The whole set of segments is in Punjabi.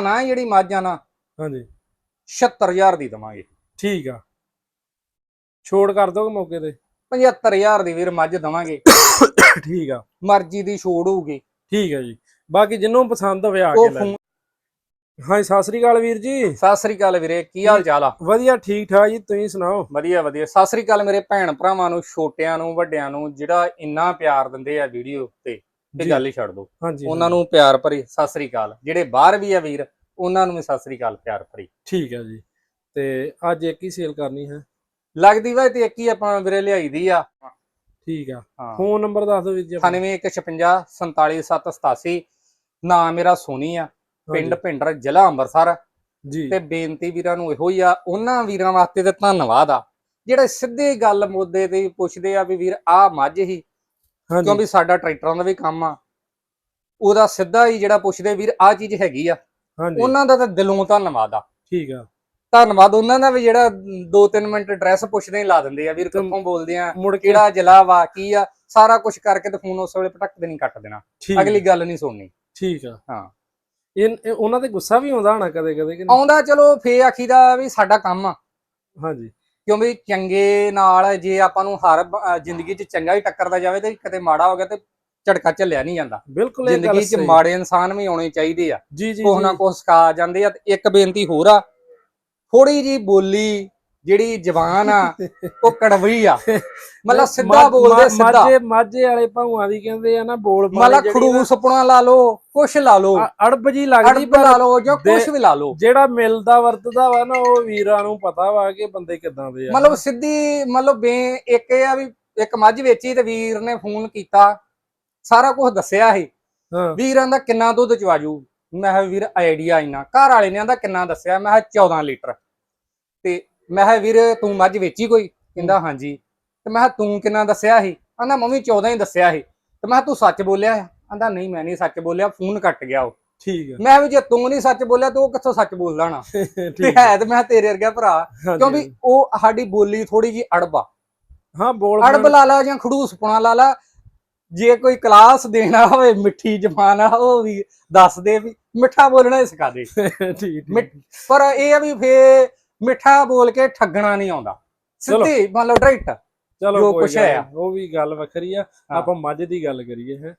ਨਾ ਜਿਹੜੀ ਮੱਝ ਆ ਨਾ ਹਾਂਜੀ। 76000 ਦੀ ਦਵਾਂਗੇ। ਠੀਕ ਆ। ਛੋੜ ਕਰ ਦੋਗੇ ਮੌਕੇ ਤੇ। 75000 ਦੀ ਵੀਰ ਮੱਝ ਦਵਾਂਗੇ। ਠੀਕ ਆ। ਮਰਜ਼ੀ ਦੀ ਛੋੜ ਹੋਊਗੀ। ਠੀਕ ਆ ਜੀ। ਬਾਕੀ ਜਿੰਨੂੰ ਪਸੰਦ ਹੋਵੇ ਆ ਕੇ ਲੈ। ਹਾਂਜੀ ਸਤਿ ਸ੍ਰੀ ਅਕਾਲ ਵੀਰ ਜੀ। ਸਤਿ ਸ੍ਰੀ ਅਕਾਲ ਵੀਰੇ ਕੀ ਹਾਲ ਚਾਲ ਆ? ਵਧੀਆ ਠੀਕ ਠਾਕ ਜੀ ਤੁਸੀਂ ਸੁਣਾਓ? ਵਧੀਆ ਵਧੀਆ। ਸਤਿ ਸ੍ਰੀ ਅਕਾਲ ਮੇਰੇ ਭੈਣ ਭਰਾਵਾਂ ਨੂੰ ਛੋਟਿਆਂ ਨੂੰ ਵੱਡਿਆਂ ਨੂੰ ਜਿਹੜਾ ਇੰਨਾ ਪਿਆਰ ਦਿੰਦੇ ਆ ਵੀਡੀਓ ਤੇ। ਤੇ। ਗੱਲ ਹੀ ਛੱਡ ਦੋ ਹਾਂਜੀ ਉਹਨਾਂ ਨੂੰ ਪਿਆਰ ਭਰੀ ਸਤਿ ਸ੍ਰੀ ਅਕਾਲ। ਜਿਹੜੇ ਬਾਹਰ ਵੀ ਆ ਵੀਰ ਉਹਨਾਂ ਨੂੰ ਵੀ ਸਤਿ ਸ੍ਰੀ ਅਕਾਲ ਪਿਆਰ ਭਰੀ। ਠੀਕ ਆ ਜੀ। ਤੇ ਅੱਜ ਇੱਕ ਹੀ ਸੇਲ ਕਰਨੀ ਹੈ। ਲੱਗਦੀ ਵਾ ਤੇ ਇੱਕ ਹੀ ਆਪਾਂ ਵੀਰੇ ਲਿਆਈ ਦੀ ਆ। ਠੀਕ ਆ। ਹਾਂ। ਫੋਨ ਨੰਬਰ ਦੱਸ ਦਿਓ ਵੀਰ ਜੀ ਆਪਣਾ। 9156 47787 ਨਾਮ ਮੇਰਾ ਸੋਨੀ ਆ। ਪਿੰਡ ਭਿੰਡਰ ਜ਼ਿਲ੍ਹਾ ਅੰਮ੍ਰਿਤਸਰ। ਜੀ। ਤੇ ਬੇਨਤੀ ਵੀਰਾਂ ਨੂੰ ਇਹੋ ਹੀ ਆ ਉਹਨਾਂ ਵੀਰਾਂ ਵਾਸਤੇ ਤੇ ਧੰਨਵਾਦ ਆ। ਜਿਹੜੇ ਸਿੱਧੇ ਗੱਲ ਮੁੱਦੇ ਤੇ ਪੁੱਛਦੇ ਆ ਵੀ ਵੀਰ ਆ ਮੱਝ ਹੀ ਕਿਉਂਕਿ ਸਾਡਾ ਟਰੈਕਟਰਾਂ ਦਾ ਵੀ ਕੰਮ ਆ। ਉਹਦਾ ਸਿੱਧਾ ਹੀ ਜਿਹੜਾ ਪੁੱਛਦੇ ਵੀਰ ਆ ਚੀਜ਼ ਹੈਗੀ ਆ। ਉਹਨਾਂ ਦਾ ਤਾਂ ਦਿਲੋਂ ਧੰਨਵਾਦ ਆ। ਠੀਕ ਆ। ਧੰਨਵਾਦ ਉਹਨਾਂ ਦਾ ਵੀ ਜਿਹੜਾ 2-3 ਮਿੰਟ ਐਡਰੈਸ ਪੁੱਛਦੇ ਹੀ ਲਾ ਦਿੰਦੇ ਆ ਵੀਰ ਕਿੱਥੋਂ ਬੋਲਦੇ ਆ ਕਿਹੜਾ ਜ਼ਿਲ੍ਹਾ ਵਾ ਕੀ ਆ ਸਾਰਾ ਕੁਝ ਕਰਕੇ ਤੇ ਫੋਨ ਉਸ ਵੇਲੇ ਪਟਕ ਦੇ ਨਹੀਂ ਕੱਟ ਦੇਣਾ। ਅਗਲੀ ਗੱਲ ਨਹੀਂ ਸੁਣਨੀ। ਠੀਕ ਆ। ਹਾਂ। ਇਹ ਉਹਨਾਂ ਤੇ ਗੁੱਸਾ ਵੀ ਆਉਂਦਾ ਹੋਣਾ ਕਦੇ ਕਦੇ ਕਿ? ਆਉਂਦਾ ਚਲੋ ਫੇ ਆਖੀ ਦਾ ਵੀ ਸਾਡਾ ਕੰਮ ਆ। ਹਾਂਜੀ। ਕਿਉਂਕਿ ਚੰਗੇ ਨਾਲ ਜੇ ਆਪਾਂ ਨੂੰ ਹਰ ਜ਼ਿੰਦਗੀ 'ਚ ਚੰਗਾ ਹੀ ਟੱਕਰਦਾ ਜਾਵੇ ਤੇ ਕਦੇ ਮਾੜਾ ਹੋ ਗਿਆ ਤੇ ਝਟਕਾ ਝੱਲਿਆ ਨਹੀਂ ਜਾਂਦਾ ਬਿਲਕੁਲ ਇਹ ਗੱਲ ਜ਼ਿੰਦਗੀ 'ਚ। ਮਾੜੇ ਇਨਸਾਨ ਵੀ ਆਉਣੇ ਚਾਹੀਦੇ ਆ ਜੀ ਜੀ ਕੁਛ ਨਾ। ਕੁਛ ਸਿਖਾ ਜਾਂਦੇ ਆ ਤੇ ਇੱਕ ਬੇਨਤੀ ਹੋਰ ਆ ਥੋੜੀ ਜੀ ਬੋਲੀ ਜਿਹੜੀ ਜ਼ਬਾਨ ਆ ਉਹ ਕੜਵੀ ਆ। ਮਤਲਬ ਸਿੱਧਾ ਬੋਲਦੇ ਸਿੱਧਾ। ਮਾਝੇ ਮਾਝੇ ਵਾਲੇ ਭਾਵਾਂ ਦੀ ਕਹਿੰਦੇ ਆ ਨਾ ਬੋਲ ਮਤਲਬ ਖੜੂਸ ਪੁਣਾ ਲਾ ਲਓ ਕੁਛ ਲਾ ਲਓ। ਅੜਬ ਜੀ ਲੱਗਦੀ ਅੜਬ ਲਾ ਪਰ ਲਓ ਜਾਂ ਕੁਛ ਵੀ ਲਾ ਲਓ। ਜਿਹੜਾ ਮਿਲਦਾ ਵਰਤਦਾ ਵਾ ਨਾ ਉਹ ਵੀਰਾਂ ਨੂੰ ਪਤਾ ਵਾ ਕਿ ਬੰਦੇ ਕਿਦਾਂ ਦੇ ਆ। ਮਤਲਬ ਸਿੱਧੀ ਮਤਲਬ ਬੇ ਇੱਕ ਇਹ ਆ ਵੀ ਇੱਕ ਮੱਝ ਵੇਚੀ ਤੇ ਵੀਰ ਨੇ ਫੋਨ ਕੀਤਾ। ਸਾਰਾ ਕੁਝ ਦੱਸਿਆ ਸੀ। ਹਾਂ। ਵੀਰਾਂ ਦਾ ਕਿੰਨਾ ਦੁੱਧ ਚਵਾਜੂ? ਮੈਂ ਕਿਹਾ ਵੀਰ ਆਈਡੀਆ ਇੰਨਾ। ਘਰ ਵਾਲੇ ਨੇ ਆਂਦਾ ਕਿੰਨਾ ਦੱਸਿਆ? ਮੈਂ ਕਿਹਾ 14 ਲੀਟਰ। ਤੇ ਮੈਂ ਕਿਹਾ ਵੀਰ ਤੂੰ ਮੱਝ ਵੇਚੀ ਕੋਈ? ਕਹਿੰਦਾ ਹਾਂਜੀ। ਤੇ ਮੈਂ ਕਿਹਾ ਤੂੰ ਕਿੰਨਾ ਦੱਸਿਆ ਸੀ? ਆਂਦਾ ਮੰਮੀ 14 ਹੀ ਦੱਸਿਆ ਸੀ। ਤੇ ਮੈਂ ਕਿਹਾ ਤੂੰ ਸੱਚ ਬੋਲਿਆ ਆਂਦਾ ਨਹੀਂ ਮੈਂ ਨਹੀਂ ਸੱਚ ਬੋਲਿਆ ਫੋਨ ਕੱਟ ਗਿਆ ਉਹ। ਠੀਕ ਆ। ਮੈਂ ਵੀ ਜੇ ਤੂੰ ਨਹੀਂ ਸੱਚ ਬੋਲਿਆ ਤਾਂ ਉਹ ਕਿੱਥੋਂ ਸੱਚ ਬੋਲਦਾ ਨਾ ਠੀਕ ਹੈ ਤੇ ਮੈਂ ਤੇਰੇ ਵਰਗਾ ਭਰਾ। ਕਿਉਂਕਿ ਉਹ ਸਾਡੀ ਬੋਲੀ ਥੋੜੀ ਜੀ ਅੜਬਾ ਹਾਂ ਬੋਲ ਅੜਬ ਲਾ। ਲਾ ਜਾਂ ਖੜੂਸ ਪੁਣਾ ਲਾ ਲਾ। ਜੇ ਕੋਈ ਕਲਾਸ ਦੇਣਾ ਹੋਵੇ ਮਿੱਠੀ ਜ਼ਬਾਨ ਆ ਉਹ ਵੀ ਦੱਸ ਦੇ ਵੀ ਮਿੱਠਾ ਬੋਲਣਾ ਹੀ ਸਿਖਾ ਦੇ। ਠੀਕ ਪਰ ਇਹ ਆ ਵੀ ਫੇ ਮਿੱਠਾ ਬੋਲ ਕੇ ਠੱਗਣਾ ਨਹੀਂ ਆਉਂਦਾ। ਸਿੱਧੀ ਮੰਨ ਲਓ ਡਾਇਰੈਕਟ ਚਲੋ ਕੁਛ ਹੈ। ਉਹ ਵੀ ਗੱਲ ਵੱਖਰੀ ਆ। ਆਪਾਂ ਮੱਝ ਦੀ ਗੱਲ ਕਰੀਏ ਹੈ।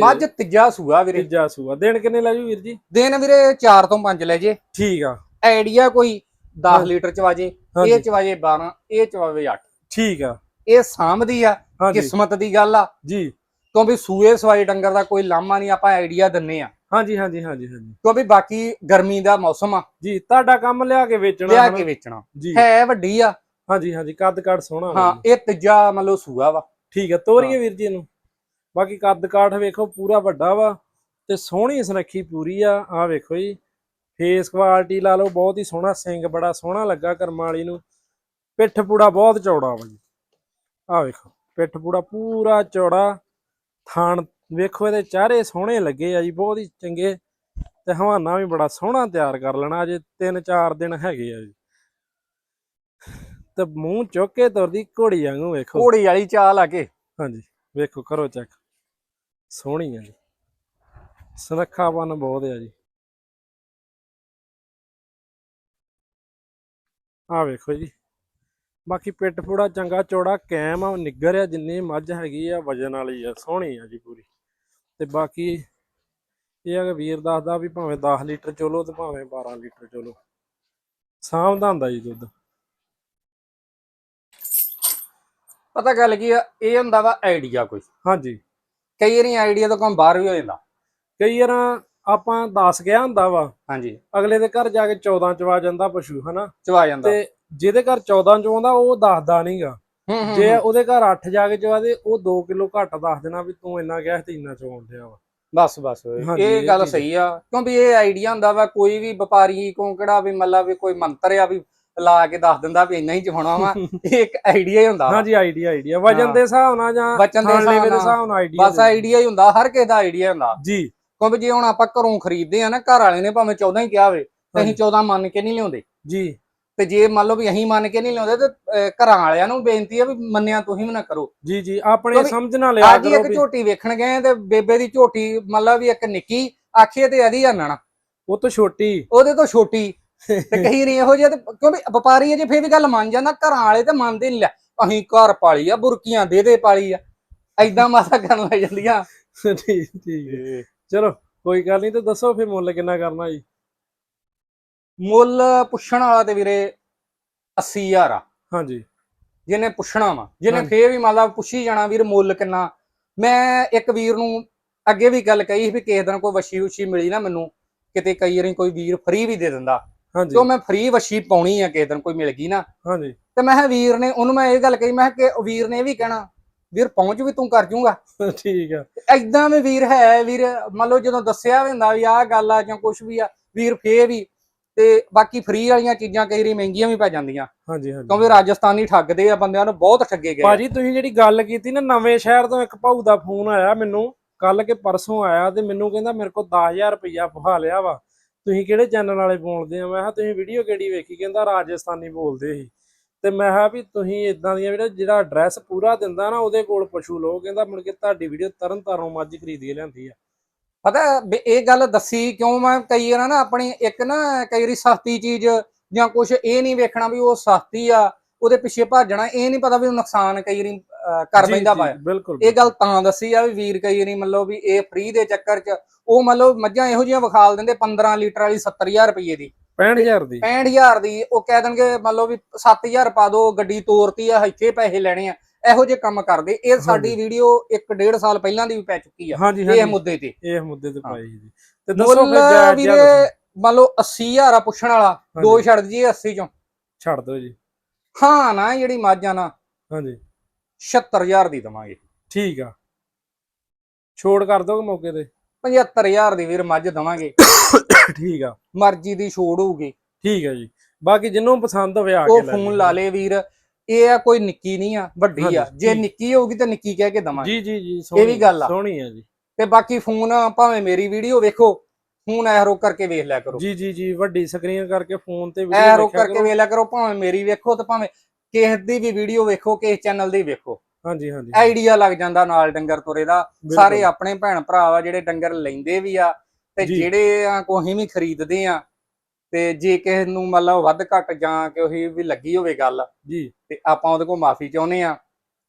ਮੱਝ ਤੀਜਾ ਸੂਆ ਵੀਰੇ। ਤੀਜਾ ਸੂਆ। ਦਿਨ ਕਿੰਨੇ ਲੈ ਜੂ ਵੀਰ ਜੀ? ਦਿਨ ਵੀਰੇ 4 ਤੋਂ 5 ਲੈ ਜੇ। ਠੀਕ ਆ। ਆਈਡੀਆ ਕੋਈ 10 ਹਾਂਜੀ। ਲੀਟਰ ਚ ਵਾਜੇ ਇਹ ਚ ਵਾਜੇ 12 ਇਹ ਚ ਵਾਜੇ 8 ਠੀਕ ਆ। ਇਹ ਸਾਂਭਦੀ ਆ ਕਿਸਮਤ ਦੀ ਗੱਲ ਆ। ਜੀ। ਕਿਉਂਕਿ ਸੂਏ ਸਵਾਈ ਡੰਗਰ ਦਾ ਕੋਈ ਲਾਮਾ ਨਹੀਂ ਆਪਾਂ ਆਈਡੀਆ ਦਿੰਨੇ ਆ। ਹਾਂਜੀ ਹਾਂਜੀ ਹਾਂਜੀ ਹਾਂਜੀ। ਕਿਉਂਕਿ ਬਾਕੀ ਗਰਮੀ ਦਾ ਮੌਸਮ ਆ। ਜੀ ਤੁਹਾਡਾ ਕੰਮ ਲਿਆ ਕੇ ਵੇਚਣਾ ਲਿਆ? ਕੇ ਵੇਚਣਾ। ਜੀ। ਹੈ ਵੱਡੀ ਆ। ਹਾਂਜੀ ਹਾਂਜੀ ਕੱਦ ਕਾਠ ਸੋਹਣਾ ਹਾਂ। ਇਹ ਤੀਜਾ ਮਤਲਬ ਸੂਆ ਵਾ। ਠੀਕ ਆ ਤੋਰੀਏ ਵੀਰ ਜੀ ਇਹਨੂੰ। ਬਾਕੀ ਕੱਦ ਕਾਠ ਵੇਖੋ ਪੂਰਾ ਵੱਡਾ ਵਾ ਤੇ ਸੋਹਣੀ ਸੁਨੱਖੀ ਪੂਰੀ ਆ। ਆ ਵੇਖੋ ਜੀ। ਫੇਸ ਕੁਆਲਿਟੀ ਲਾ ਲਓ ਬਹੁਤ ਹੀ ਸੋਹਣਾ ਸਿੰਗ ਬੜਾ ਸੋਹਣਾ ਲੱਗਾ ਕਰਮਾਂ ਵਾਲੀ ਨੂੰ। ਪਿੱਠ ਪੂੜਾ ਬਹੁਤ ਚੌੜਾ ਵਾ ਜੀ। ਆ ਵੇਖੋ ਪਿੱਠ ਪੂੜਾ ਪੂਰਾ ਚੌੜਾ ਥਾਣ ਵੇਖੋ ਇਹਦੇ ਚਾਰੇ ਸੋਹਣੇ ਲੱਗੇ ਆ ਜੀ ਬਹੁਤ ਹੀ ਚੰਗੇ ਤੇ ਹਵਾਨਾ ਵੀ ਬੜਾ ਸੋਹਣਾ ਤਿਆਰ ਕਰ ਲੈਣਾ ਅਜੇ 3-4 ਦਿਨ ਹੈਗੇ ਆ ਜੀ। ਤੇ ਮੂੰਹ ਚੁੱਕ ਕੇ ਤੁਰਦੀ ਘੋੜੀ ਵਾਂਗੂ ਵੇਖੋ। ਘੋੜੀ ਵਾਲੀ ਚਾਲ ਆ ਕੇ। ਹਾਂਜੀ ਵੇਖੋ ਕਰੋ ਚੈੱਕ। ਸੋਹਣੀ ਆ ਜੀ। ਸੁਨੱਖਾਪਨ ਬਹੁਤ ਆ ਜੀ। ਆ ਵੇਖੋ ਜੀ। ਬਾਕੀ ਪਿੱਟ ਪੂੜਾ ਚੰਗਾ ਚੌੜਾ ਕੈਮ ਆ ਨਿੱਗਰ ਆ ਜਿੰਨੀ ਮੱਝ ਹੈਗੀ ਆ ਵਜਨ ਵਾਲੀ ਆ ਸੋਹਣੀ ਆ ਜੀ ਪੂਰੀ। ਤੇ ਬਾਕੀ ਇਹ ਆ ਕਿ ਵੀਰ ਦੱਸਦਾ ਵੀ ਭਾਵੇਂ 10 ਲੀਟਰ ਚੋਲੋ ਤੇ ਭਾਵੇਂ 12 ਲੀਟਰ ਚੋਲੋ। ਸਾਂਭਦਾ ਹੁੰਦਾ ਜੀ ਦੁੱਧ। ਪਤਾ ਗੱਲ ਕੀ ਆ ਇਹ ਹੁੰਦਾ ਵਾ ਆਈਡੀਆ ਕੋਈ। ਹਾਂਜੀ। ਕਈ ਵਾਰੀ ਆਈਡੀਆ ਤੋਂ ਕੰਮ ਬਾਹਰ ਵੀ ਹੋ ਜਾਂਦਾ। ਕਈ ਵਾਰ ਆਪਾਂ 10 ਗਿਆ ਹੁੰਦਾ ਵਾ ਹਾਂਜੀ। ਅਗਲੇ ਦੇ ਘਰ ਜਾ ਕੇ 14 ਚਵਾ ਜਾਂਦਾ ਪਸ਼ੂ ਹਨਾ? ਚਵਾ ਜਾਂਦਾ। ਤੇ ਜਿਹਦੇ ਘਰ 14 ਚਵਾਉਂਦਾ ਉਹ ਦੱਸਦਾ ਨਹੀਂਗਾ ਜੇ। ਉਹਦੇ ਘਰ 8 ਜਾ ਕੇ ਚਵਾ ਦੇ ਉਹ 2 ਕਿਲੋ ਘੱਟ ਦੱਸ ਦੇਣਾ ਵੀ ਤੂੰ ਇੰਨਾ ਗਿਆ ਤੇ ਇੰਨਾ ਚਵਾਉਣ ਡਿਆ ਵਾ। ਬਸ ਬਸ। ਇਹ ਗੱਲ ਸਹੀ ਆ। ਕਿਉਂਕਿ ਇਹ ਆਈਡੀਆ ਹੁੰਦਾ ਵਾ ਕੋਈ ਵੀ ਵਪਾਰੀ ਕੋ ਕਿਹੜਾ ਵੀ ਮੱਲਾ ਵੀ ਕੋਈ ਮੰਤਰ ਆ ਵੀ ਲਾ ਕੇ ਦੱਸ ਦਿੰਦਾ ਵੀ ਇੰਨਾ ਹੀ ਚਵਾਉਣਾ ਵਾ ਇਹ ਇੱਕ ਆਈਡੀਆ ਹੀ ਹੁੰਦਾ। ਹਾਂਜੀ ਆਈਡੀਆ ਆਈਡੀਆ ਵਜਨ। ਦੇ ਹਿਸਾਬ ਨਾਲ ਜਾਂ ਵਜਨ ਦੇ। ਹਿਸਾਬ ਨਾਲ। ਆਈਡੀਆ ਬਸ ਆਈਡੀਆ ਹੀ ਹੁੰਦਾ ਹਰ ਕਿਸੇ ਦਾ ਆਈਡੀਆ ਹੁੰਦਾ। ਜੀ। ਕਿਉਂਕਿ ਜੇ ਹੁਣ ਆਪਾਂ ਘਰੋਂ ਖਰੀਦਦੇ ਆ ਨਾ ਘਰ ਵਾਲੇ ਨੇ ਭਾਵੇਂ 14 ਹੀ ਕਿਹਾ ਹੋਵੇ ਤੇ ਅਸੀਂ 14 ਮੰਨ ਕੇ ਨਹੀਂ ਲਿਆਉਂਦੇ। ਜੀ। ਤੇ ਜੇ ਮੰਨ ਲਓ ਵੀ ਅਸੀਂ ਮੰਨ ਕੇ ਨਹੀਂ ਲਿਆਉਂਦੇ ਤੇ ਅਹ, ਘਰਾਂ ਵਾਲਿਆਂ ਨੂੰ ਬੇਨਤੀ ਆ ਵੀ ਮੰਨਿਆ ਤੁਸੀਂ ਵੀ ਨਾ ਕਰੋ। ਜੀ ਜੀ ਆਪਣੇ ਕਿਉਂਕਿ ਸਮਝ ਨਾਲ ਲਿਆ ਅੱਜ ਹੀ ਕਰੋ ਇੱਕ ਵੀ ਝੋਟੀ ਵੇਖਣ ਗਏ ਤੇ ਬੇਬੇ ਦੀ ਝੋਟੀ ਮਤਲਬ ਵੀ ਇੱਕ ਨਿੱਕੀ ਆਖੀਏ ਤੇ ਇਹਦੀ ਆਨਣਾ ਉਹ ਤੋਂ ਛੋਟੀ। ਉਹਦੇ ਤੋਂ ਛੋਟੀ। ਤੇ ਕਹੀ ਨਹੀਂ ਇਹੋ ਜਿਹਾ ਤੇ ਕਿਉਂਕਿ ਵਪਾਰੀ ਅਜੇ ਫੇਰ ਵੀ ਗੱਲ ਮੰਨ ਜਾਂਦਾ ਘਰਾਂ ਵਾਲੇ ਤੇ ਮੰਨਦੇ ਨਹੀਂ ਲੈ ਅਸੀਂ ਘਰ ਪਾਲੀ ਆ ਬੁਰਕੀਆਂ ਦੇ ਦੇ ਪਾਲੀ ਆ ਐਦਾਂ ਮਾਸਾ ਕਰਨ ਲੱਗ ਜਾਂਦੀਆਂ। ਠੀਕ ਠੀਕ। ਹੈ। ਚਲੋ ਕੋਈ ਗੱਲ ਨਹੀਂ ਤੇ ਦੱਸੋ ਫਿਰ ਮੁੱਲ ਕਿੰਨਾ ਕਰਨਾ ਜੀ? ਮੁੱਲ ਪੁੱਛਣ ਵਾਲਾ ਤੇ ਵੀਰੇ 80000 ਆ। ਹਾਂਜੀ। ਜਿਹਨੇ ਪੁੱਛਣਾ ਵਾ ਜਿਹਨੇ। ਫੇਰ ਵੀ ਮਤਲਬ ਪੁੱਛੀ ਜਾਣਾ ਵੀਰ ਮੁੱਲ ਕਿੰਨਾ। ਮੈਂ ਇੱਕ ਵੀਰ ਨੂੰ ਅੱਗੇ ਵੀ ਗੱਲ ਕਹੀ ਸੀ ਵੀ ਕਿਸੇ ਦਿਨ ਕੋਈ ਵਸ਼ੀ ਉਸ਼ੀ ਮਿਲੀ ਨਾ ਮੈਨੂੰ ਕਿਤੇ ਕਈ ਵਾਰੀ ਕੋਈ ਵੀਰ ਫ੍ਰੀ ਵੀ ਦੇ ਦਿੰਦਾ। ਹਾਂਜੀ। ਤੇ ਉਹ ਮੈਂ ਫ੍ਰੀ ਵਸ਼ੀ ਪਾਉਣੀ ਆ ਕਿਸੇ ਦਿਨ ਕੋਈ ਮਿਲ ਗਈ ਨਾ। ਹਾਂਜੀ। ਤੇ ਮੈਂ ਕਿਹਾ ਵੀਰ ਨੇ ਉਹਨੂੰ ਮੈਂ ਇਹ ਗੱਲ ਕਹੀ ਮੈਂ ਕਿ ਵੀਰ ਨੇ ਇਹ ਵੀ ਕਹਿਣਾ ਵੀਰ ਪਹੁੰਚ ਵੀ ਤੂੰ ਕਰ ਜੂਗਾ। ਠੀਕ ਆ। ਐਦਾਂ ਵੀ ਵੀਰ ਹੈ ਵੀਰ ਮੰਨ ਲਓ ਜਦੋਂ ਦੱਸਿਆ ਵੀ ਹੁੰਦਾ ਵੀ ਆਹ ਗੱਲ ਆ ਜਾਂ ਕੁਝ ਵੀ ਆ ਵੀਰ ਫੇਰ ਵੀ ਤੇ ਬਾਕੀ ਫ੍ਰੀ ਵਾਲੀਆਂ ਚੀਜ਼ਾਂ ਕਈ ਵਾਰੀ ਮਹਿੰਗੀਆਂ ਵੀ ਪੈ ਜਾਂਦੀਆਂ। ਹਾਂਜੀ ਹਾਂਜੀ। ਕਿਉਂਕਿ ਰਾਜਸਥਾਨੀ ਠੱਗਦੇ ਆ ਬੰਦਿਆਂ ਨੂੰ ਬਹੁਤ ਠੱਗੇ ਗਏ। ਭਾਜੀ ਤੁਸੀਂ ਜਿਹੜੀ ਗੱਲ ਕੀਤੀ ਨਾ ਨਵੇਂ ਸ਼ਹਿਰ ਤੋਂ ਇੱਕ ਭਾਊ ਦਾ ਫੋਨ ਆਇਆ ਮੈਨੂੰ ਕੱਲ ਕੇ ਪਰਸੋਂ ਆਇਆ ਤੇ ਮੈਨੂੰ ਕਹਿੰਦਾ ਮੇਰੇ ਕੋਲ 10000 ਰੁਪਇਆ ਫਹਾ ਲਿਆ ਵਾ। ਤੁਸੀਂ ਕਿਹੜੇ ਚੈਨਲ ਵਾਲੇ ਬੋਲਦੇ ਆ? ਮੈਂ ਕਿਹਾ ਤੁਸੀਂ ਵੀਡੀਓ ਕਿਹੜੀ ਵੇਖੀ? ਕਹਿੰਦਾ ਰਾਜਸਥਾਨੀ ਬੋਲਦੇ ਸੀ। ਤੇ ਮੈਂ ਕਿਹਾ ਵੀ ਤੁਸੀਂ ਇਦਾਂ ਦੀਆਂ ਵੀਡੀਓ ਜਿਹੜਾ ਐਡਰੈਸ ਪੂਰਾ ਦਿੰਦਾ ਨਾ ਉਹਦੇ ਕੋਲ ਪਸ਼ੂ ਲਓ। ਕਹਿੰਦਾ ਮੁੜ ਕੇ ਤੁਹਾਡੀ ਵੀਡੀਓ ਤਰਨ ਤਾਰੋਂ ਮੱਝ ਖਰੀਦ ਕੇ ਲਿਆਂਦੀ ਆ। ਪਤਾ ਇਹ ਗੱਲ ਦੱਸੀ ਕਿਉਂ ਮੈਂ ਕਈ ਵਾਰ ਨਾ ਆਪਣੀ ਇੱਕ ਨਾ ਕਈ ਵਾਰੀ ਸਸਤੀ ਚੀਜ਼ ਜਾਂ ਕੁਝ ਇਹ ਨਹੀਂ ਵੇਖਣਾ ਵੀ ਉਹ ਸਸਤੀ ਆ ਉਹਦੇ ਪਿੱਛੇ ਭੱਜਣਾ ਇਹ ਨਹੀਂ ਪਤਾ ਵੀ ਉਹ ਨੁਕਸਾਨ ਕਈ ਵਾਰੀ ਕਰ ਜੀ, ਵਾ ਇਹ ਗੱਲ ਤਾਂ ਦੱਸੀ ਆ ਵੀ ਵੀਰ ਕਈ ਵਾਰੀ ਮਤਲਬ ਵੀ ਇਹ ਫ੍ਰੀ ਦੇ ਚੱਕਰ 'ਚ ਉਹ ਮਤਲਬ ਮੱਝਾਂ ਇਹੋ ਜਿਹੀਆਂ ਵਿਖਾਲ ਦਿੰਦੇ 15 ਲੀਟਰ ਵਾਲੀ 70000 ਰੁਪਏ ਦੀ। 65000 ਦੀ। 65000 ਦੀ ਉਹ ਕਹਿ ਦੇਣਗੇ ਮਤਲਬ ਵੀ 7000 ਪਾ ਦਿਓ ਗੱਡੀ ਤੋਰਤੀ ਆ ਇੱਥੇ ਪੈਸੇ ਲੈਣੇ ਆ। ਇਹੋ ਜਿਹੇ ਕੰਮ ਕਰਦੇ। ਇਹ ਸਾਡੀ ਵੀਡੀਓ 1.5 ਸਾਲ ਪਹਿਲਾਂ ਦੀ ਵੀ ਪੈ ਚੁੱਕੀ ਆ। ਹਾਂਜੀ ਇਹ ਹਾਂਜੀ। ਮੁੱਦੇ ਤੇ। ਇਹ ਮੁੱਦੇ ਤੇ। ਪਾਈ ਜੀ। ਤੇ ਦੱਸੋ ਮੁੱਲ ਫਿਰ ਜਾਇਜ਼ ਜਿਹਾ ਵੀਰੇ ਦੱਸੋ। ਮੰਨ ਲਓ 80000 ਆ ਪੁੱਛਣ ਵਾਲਾ। ਦੋ ਹਾਂਜੀ। ਛੱਡ ਦਈਏ 80 ਚੋਂ। ਛੱਡ ਦਿਓ ਜੀ। ਹਾਂ ਨਾ ਜਿਹੜੀ ਮੱਝ ਆ ਨਾ ਹਾਂਜੀ। 76000 ਦੀ ਦਵਾਂਗੇ। ਠੀਕ ਆ। ਛੋੜ ਕਰ ਦੋਗੇ ਮੌਕੇ ਤੇ। 75000 ਦੀ ਵੀਰ ਮੱਝ ਦਵਾਂਗੇ। ਠੀਕ ਆ। ਮਰਜ਼ੀ ਦੀ ਛੋੜ ਹੋਊਗੀ। ਠੀਕ ਹੈ ਜੀ। ਬਾਕੀ ਜਿੰਨੂੰ ਪਸੰਦ ਹੋਵੇ ਆ ਉਹ ਕੇ ਲੈ ਫੋਨ। ਲਾ ਲੇ ਵੀਰ। ਇਹ ਆ ਕੋਈ ਨਿੱਕੀ ਨਹੀਂ ਆ ਵੱਡੀ ਆ ਜੇ। ਨਿੱਕੀ ਹੋਊਗੀ ਤਾਂ ਨਿੱਕੀ ਕਹਿ ਕੇ ਦਵਾਂਗੇ ਜੀ ਜੀ ਜੀ ਇਹ ਵੀ ਗੱਲ ਆ। ਸੋਹਣੀ ਆ ਜੀ ਤੇ ਬਾਕੀ ਫੋਨ ਭਾਵੇਂ ਮੇਰੀ ਵੀਡੀਓ ਵੇਖੋ ਫੋਨ ਐਰੋ ਕਰਕੇ ਵੇਖ ਲਿਆ ਕਰੋ ਜੀ ਜੀ ਜੀ ਵੱਡੀ ਸਕਰੀਨ ਕਰਕੇ ਫੋਨ ਤੇ ਐਰੋ ਦੇਖਿਆ ਕਰਕੇ ਕਰੋ। ਵੇਖ ਲਿਆ ਕਰੋ ਭਾਵੇਂ ਮੇਰੀ ਵੇਖੋ ਤੇ ਭਾਵੇਂ ਕਿਸੇ ਦੀ ਵੀ ਵੀਡੀਓ ਵੇਖੋ ਕਿਸੇ ਚੈਨਲ ਦੀ ਵੇਖੋ ਹਾਂਜੀ ਹਾਂਜੀ ਆਈਡੀਆ ਲੱਗ ਜਾਂਦਾ ਨਾਲ ਡੰਗਰ ਤੁਰੇ ਦਾ। ਸਾਰੇ ਆਪਣੇ ਭੈਣ ਭਰਾ ਆ ਜਿਹੜੇ ਡੰਗਰ ਲੈਂਦੇ ਵੀ ਆ ਤੇ। ਜਿਹੜੇ ਆ ਕੋਹੀ ਵੀ ਖਰੀਦਦੇ ਆ ਤੇ ਜੇ ਕਿਸੇ ਨੂੰ ਮਤਲਬ ਵੱਧ ਘੱਟ ਜਾਂ ਕੋਈ ਵੀ ਲੱਗੀ ਹੋਵੇ ਗੱਲ ਜੀ। ਤੇ ਆਪਾਂ ਉਹਦੇ ਕੋਲ ਮਾਫੀ ਚਾਹੁੰਦੇ ਆ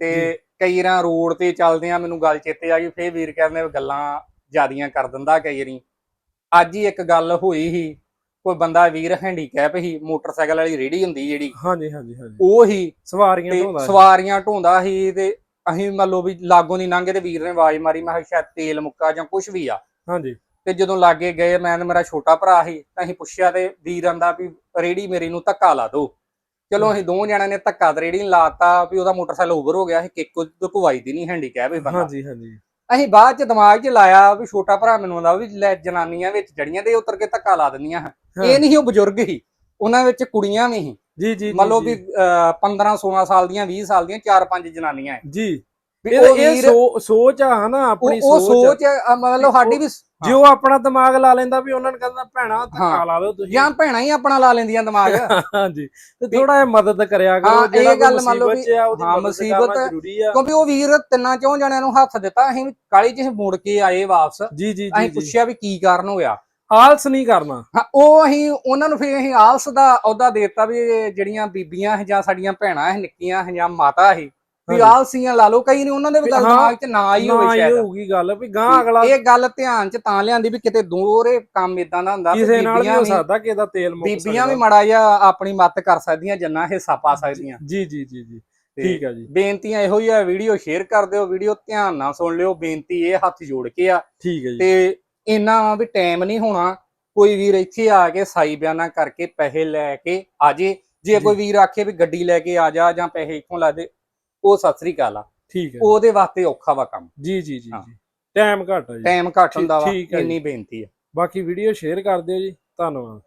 ਤੇ। ਕਈ ਰਾਂ ਰੋਡ ਤੇ ਚੱਲਦੇ ਆ ਮੈਨੂੰ ਗੱਲ ਚੇਤੇ ਆ ਗਈ ਫੇਰ ਵੀਰ ਕਹਿੰਦੇ ਗੱਲਾਂ ਜਿਆਦੀਆਂ ਕਰ ਦਿੰਦਾ ਕਈ ਵਾਰੀ। ਅੱਜ ਹੀ ਇੱਕ ਗੱਲ ਹੋਈ ਸੀ ਕੋਈ ਬੰਦਾ ਵੀਰ ਹੈਂਡੀਕੈਪ ਸੀ ਮੋਟਰਸਾਈਕਲ ਵਾਲੀ ਰੇੜੀ ਹੁੰਦੀ ਜਿਹੜੀ। ਹਾਂਜੀ ਹਾਂਜੀ ਹਾਂਜੀ। ਉਹ ਹੀ ਸਵਾਰੀਆਂ ਢੋਂਦਾ ਸਵਾਰੀਆਂ ਢੋਂਦਾ ਸੀ ਤੇ ਅਸੀਂ ਮੰਨ ਲਓ ਵੀ ਲਾਗੋਂ ਦੀ ਲੰਘੇ ਤੇ ਵੀਰ ਨੇ ਆਵਾਜ਼ ਮਾਰੀ ਮੈਂ ਕਿਹਾ ਸ਼ਾਇਦ ਤੇਲ ਮੁੱਕਾ ਜਾਂ ਕੁਝ ਵੀ ਆ। ਹਾਂਜੀ। ਤੇ ਜਦੋਂ ਲਾਗੇ ਗਏ ਮੈਂ ਤੇ ਮੇਰਾ ਛੋਟਾ ਭਰਾ ਸੀ ਤਾਂ ਅਸੀਂ ਪੁੱਛਿਆ ਤੇ ਵੀਰ ਆਂਦਾ ਵੀ ਰੇੜੀ ਮੇਰੀ ਨੂੰ ਧੱਕਾ ਲਾ ਦੋ ਚਲੋ ਅਸੀਂ ਦੋ ਜਣਿਆਂ ਨੇ ਧੱਕਾ ਤੇ ਰੇੜੀ ਨੂੰ ਲਾਤਾ ਵੀ ਉਹਦਾ ਮੋਟਰਸਾਈਕਲ ਓਵਰ ਹੋ ਗਿਆ ਸੀ ਕਿੱਕ ਕੋਈ ਦੀ ਨਹੀਂ ਹੈਂਡੀਕੈਪ ਹੀ ਬੰਦਾ। ਹਾਂਜੀ ਹਾਂਜੀ। ਅਸੀਂ ਬਾਅਦ ਚ ਦਿਮਾਗ 'ਚ ਲਾਇਆ ਵੀ ਛੋਟਾ ਭਰਾ ਮੈਨੂੰ ਆਂਦਾ ਵੀ ਲੈ ਜਨਾਨੀਆਂ ਵਿੱਚ ਜੜੀਆਂ ਤੇ ਉਤਰ ਕੇ ਧੱਕਾ ਲਾ ਦਿੰਦੀਆਂ ਹਾਂ। ਇਹ ਨਹੀਂ ਉਹ ਬਜ਼ੁਰਗ ਸੀ ਉਹਨਾਂ ਵਿੱਚ ਕੁੜੀਆਂ ਵੀ ਸੀ। ਜੀ ਜੀ ਮੰਨ ਲਓ ਵੀ 15 16 ਸਾਲ ਦੀਆਂ 20 ਸਾਲ ਦੀਆਂ ਚਾਰ ਪੰਜ ਜਨਾਨੀਆਂ ਹੈ ਜੀ। ਇਹ ਸੋਚ ਆ ਹਨਾ ਆਪਣੀ ਉਹ ਉਹ ਸੋਚ। ਸੋਚ ਆ, ਮਤਲਬ ਸਾਡੀ ਵੀ ਜੇ ਉਹ ਆਪਣਾ ਦਿਮਾਗ ਲਾ ਲੈਂਦਾ ਵੀ ਉਹਨਾਂ ਨੇ ਕਹਿੰਦਾ ਭੈਣਾ ਧੱਕਾ। ਲਾ ਦਿਓ ਤੁਸੀਂ। ਜਾਂ ਭੈਣਾਂ ਹੀ ਆਪਣਾ ਲਾ ਲੈਂਦੀਆਂ ਦਿਮਾਗ। ਹਾਂਜੀ। ਤੇ ਥੋੜਾ ਜਿਹਾ ਮਦਦ ਕਰਿਆ ਕਰੋ ਜਿਹੜਾ ਗੱਲ ਮੰਨ ਲਓ ਉਹਦੀ ਹਾਂ, ਮੁਸੀਬਤ ਕਿਉਂਕਿ ਉਹ ਵੀਰ ਤਿੰਨਾਂ ਚੋਂ ਜਣਿਆਂ ਨੂੰ ਹੱਥ ਦਿੱਤਾ ਅਸੀਂ ਵੀ ਕਾਲੀ ਅਸੀਂ ਮੁੜ ਕੇ ਆਏ ਵਾਪਸ। ਜੀ ਜੀ ਅਸੀਂ ਪੁੱਛਿਆ ਵੀ ਕੀ ਕਾਰਨ ਹੋਇਆ। ਆਲਸ ਨਹੀਂ ਕਰਨਾ। ਹਾਂ ਉਹ ਅਸੀਂ ਉਹਨਾਂ ਨੂੰ ਫਿਰ ਅਸੀਂ ਆਲਸ ਦਾ ਅਹੁਦਾ ਦੇਤਾ ਵੀ ਜਿਹੜੀਆਂ ਬੀਬੀਆਂ ਜਾਂ ਸਾਡੀਆਂ ਭੈਣਾਂ ਹੈ ਨਿੱਕੀਆਂ ਜਾਂ ਮਾਤਾ ਹੈ ਵੀ ਹਾਂਜੀ। ਆਲਸੀਆਂ ਲਾ ਲਓ ਕਈ ਨੇ ਉਹਨਾਂ ਦੇ ਵੀ ਗੱਲ ਦਿਮਾਗ 'ਚ ਨਾ ਆਈ ਨਾ ਹੋਵੇ ਇਹ ਸ਼ਾਇਦ। ਹੋਊਗੀ ਗੱਲ ਵੀ ਗਾਂ ਅਗਲਾ ਇਹ ਗੱਲ ਧਿਆਨ 'ਚ ਤਾਂ ਲਿਆਂਦੀ ਵੀ ਕਿਤੇ ਦੋਰੇ ਕੰਮ ਇਦਾਂ ਦਾ ਹੁੰਦਾ ਕਿਸੇ ਨਾਲ ਵੀ ਹੋ ਸਕਦਾ ਕਿ ਇਹਦਾ ਤੇਲ ਮੁੱਕ ਬੀਬੀਆਂ ਵੀ ਸਕਦਾ। ਮਾੜਾ ਜਿਹਾ ਆਪਣੀ ਮੱਤ ਕਰ ਸਕਦੀਆਂ ਜਿੰਨਾ ਹਿੱਸਾ ਪਾ ਸਕਦੀਆਂ। ਜੀ ਜੀ ਜੀ ਜੀ। ਠੀਕ ਆ ਜੀ। ਬੇਨਤੀਆਂ ਇਹੋ ਹੀ ਆ ਵੀਡੀਓ ਸ਼ੇਅਰ ਕਰ ਦਿਓ ਵੀਡੀਓ ਧਿਆਨ ਨਾਲ ਸੁਣ ਲਿਓ ਬੇਨਤੀ ਇਹ ਹੱਥ ਜੋੜ ਕੇ ਆ। ਠੀਕ ਹੈ ਜੀ। ਤੇ ਇੰਨਾ ਵੀ ਟਾਈਮ ਨਹੀਂ ਹੋਣਾ ਕੋਈ ਵੀਰ ਇੱਥੇ ਆ ਕੇ ਸਾਈ ਬਿਆਨਾ ਕਰਕੇ ਪੈਸੇ ਲੈ ਕੇ ਆ ਜੇ। ਜੇ ਜੀ। ਕੋਈ ਵੀਰ ਆਖੇ ਵੀ ਗੱਡੀ ਲੈ ਕੇ ਆ ਜਾ ਜਾਂ ਪੈਸੇ ਇੱਥੋਂ ਲਾ ਦੇ ਉਹ ਸਤਿ ਸ੍ਰੀ ਅਕਾਲ ਆ। ਠੀਕ ਹੈ ਉਹਦੇ ਵਾਸਤੇ ਔਖਾ ਵਾ ਕੰਮ। ਜੀ ਜੀ ਜੀ। ਜੀ। ਟਾਈਮ ਘੱਟ ਆ ਜੀ। ਟਾਈਮ ਘੱਟ ਹੁੰਦਾ ਵਾ। ਇੰਨੀ ਬੇਨਤੀ ਆ। ਬਾਕੀ ਵੀਡੀਓ ਸ਼ੇਅਰ ਕਰ ਦਿਓ ਜੀ। ਧੰਨਵਾਦ।